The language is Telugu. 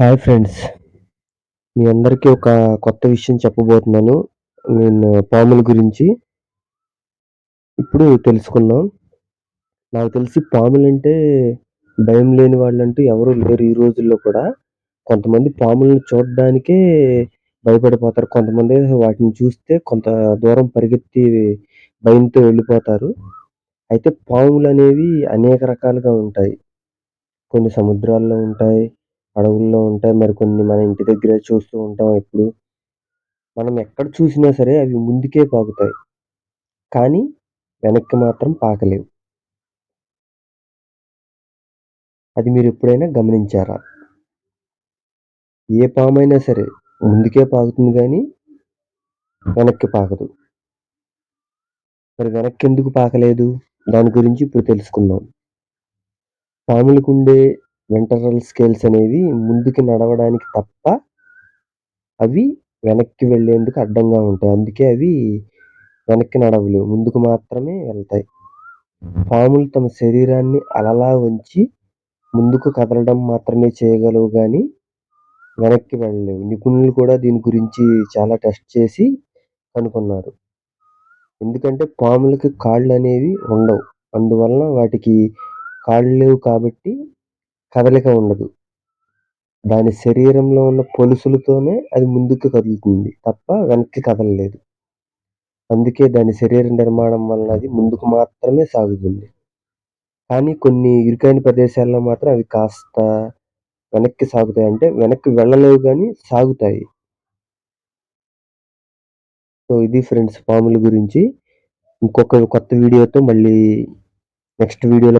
హాయ్ ఫ్రెండ్స్ మీ అందరికీ ఒక కొత్త విషయం చెప్పబోతున్నాను. నేను పాముల గురించి. ఇప్పుడు తెలుసుకుందాం. నాకు తెలిసి పాములంటే భయం లేని వాళ్ళంటూ ఎవరు లేరు ఈ రోజుల్లో కూడా. కొంతమంది పాములను చూడడానికే భయపడిపోతారు. కొంతమంది వాటిని చూస్తే కొంత దూరం పరిగెత్తి భయంతో వెళ్ళిపోతారు. అయితే పాములు అనేవి అనేక రకాలుగా ఉంటాయి. కొన్ని సముద్రాల్లో ఉంటాయి. అడవుల్లో ఉంటాయి. మరికొన్ని మన ఇంటి దగ్గర చూస్తూ ఉంటాం ఎప్పుడు. మనం ఎక్కడ చూసినా సరే అవి ముందుకే పాకుతాయి. కానీ వెనక్కి మాత్రం పాకలేవు. అది మీరు ఎప్పుడైనా గమనించారా? ఏ పామైనా సరే ముందుకే పాకుతుంది కానీ వెనక్కి పాకదు. మరి వెనక్కి ఎందుకు పాకలేదు? దాని గురించి ఇప్పుడు తెలుసుకుందాం. పాములకు ఉండే వెంటరల్ స్కేల్స్ అనేవి ముందుకు నడవడానికి తప్ప అవి వెనక్కి వెళ్ళేందుకు అడ్డంగా ఉంటాయి. అందుకే అవి వెనక్కి నడవలేవు. ముందుకు మాత్రమే వెళ్తాయి. పాములు తమ శరీరాన్ని అలలా వంచి ముందుకు కదలడం మాత్రమే చేయగలవు కానీ వెనక్కి వెళ్ళలేవు. నిపుణులు కూడా దీని గురించి చాలా టెస్ట్ చేసి కనుక్కున్నారు ఎందుకంటే పాములకి కాళ్ళు అనేవి ఉండవు. అందువలన వాటికి కాళ్ళు లేవు కాబట్టి కదలిక ఉండదు. దాని శరీరంలో ఉన్న పొలుసులతోనే అది ముందుకు కదులుతుంది తప్ప వెనక్కి కదలలేదు. అందుకే దాని శరీర నిర్మాణం వలన అది ముందుకు మాత్రమే సాగుతుంది. కానీ కొన్ని ఇరుకైన ప్రదేశాల్లో మాత్రం అవి కాస్త వెనక్కి సాగుతాయి. అంటే వెనక్కి వెళ్ళలేవు కానీ సాగుతాయి. సో ఇది ఫ్రెండ్స్ పాముల గురించి. ఇంకొక కొత్త వీడియోతో మళ్ళీ నెక్స్ట్ వీడియోలో